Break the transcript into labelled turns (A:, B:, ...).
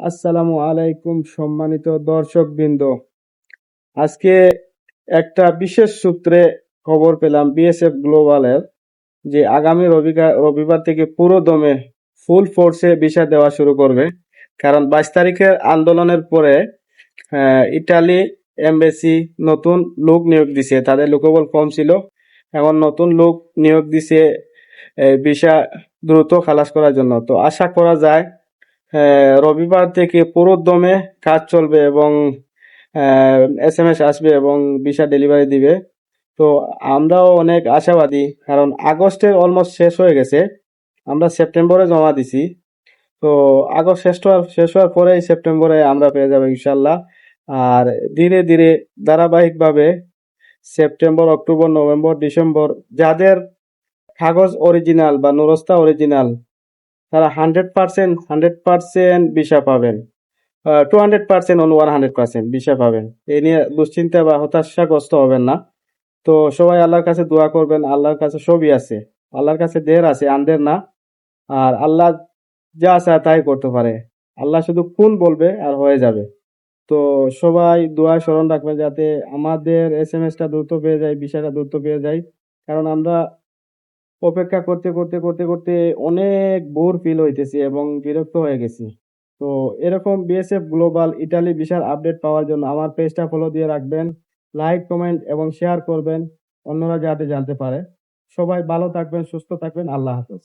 A: আসসালামু আলাইকুম সম্মানিত দর্শকবৃন্দ। আজকে একটা বিশেষ সূত্রে খবর পেলাম বিএসএফ গ্লোবালের যে আগামী রবিবার থেকে পুরো দমে ফুল ফোর্সে ভিসা দেওয়া শুরু করবে। কারণ বাইশ তারিখের আন্দোলনের পরে ইটালি এমবেসি নতুন লোক নিয়োগ দিছে। তাদের লোকবল কম ছিল। এখন নতুন লোক নিয়োগ দিছে ভিসা দ্রুত খালাস করার জন্য। তো আশা করা যায় রবিবার থেকে পুরো দমে কাজ চলবে এবং এস এম এস আসবে এবং ভিসা ডেলিভারি দিবে। তো আমরাও অনেক আশাবাদী, কারণ আগস্টের অলমোস্ট শেষ হয়ে গেছে। আমরা সেপ্টেম্বরে জমা দিছি। তো আগস্ট শেষ হওয়ার শেষ হওয়ার পরেই সেপ্টেম্বরে আমরা পেয়ে যাব ইনশাল্লাহ আর ধীরে ধীরে ধারাবাহিকভাবে সেপ্টেম্বর, অক্টোবর, নভেম্বর, ডিসেম্বর, যাদের কাগজ অরিজিনাল বা নুরস্তা অরিজিনাল তারা hundred percent hundred percent visa পাবেন। Two hundred percent on one hundred percent visa পাবেন। এই নিয়ে দুশ্চিন্তা বা হতাশাগ্রস্ত হবেন না। তো সবাই আল্লাহর কাছে দোয়া করবেন, আল্লাহর কাছে সবই আছে। আল্লাহর কাছে দের আছে, আন্দের না। আর আল্লাহ যা চায় তাই করতে পারে। আল্লাহ শুধু কোন বলবে আর হয়ে যাবে। তো সবাই দোয়া স্মরণ রাখবেন যাতে আমাদের এস এম এসটা দ্রুত পেয়ে যায় বিষয়টা দ্রুত পেয়ে যায়। কারণ আমরা অপেক্ষা করতে করতে করতে করতে অনেক বোর ফিল হইতেছি এবং বিরক্ত হয়ে গেছি। তো এরকম বিএসএফ গ্লোবাল ইটালি বিশাল আপডেট পাওয়ার জন্য আমার পেজটা ফলো দিয়ে রাখবেন লাইক কমেন্ট এবং শেয়ার করবেন। অন্যরা যাতে জানতে পারে। সবাই ভালো থাকবেন, সুস্থ থাকবেন। আল্লাহ হাফেজ।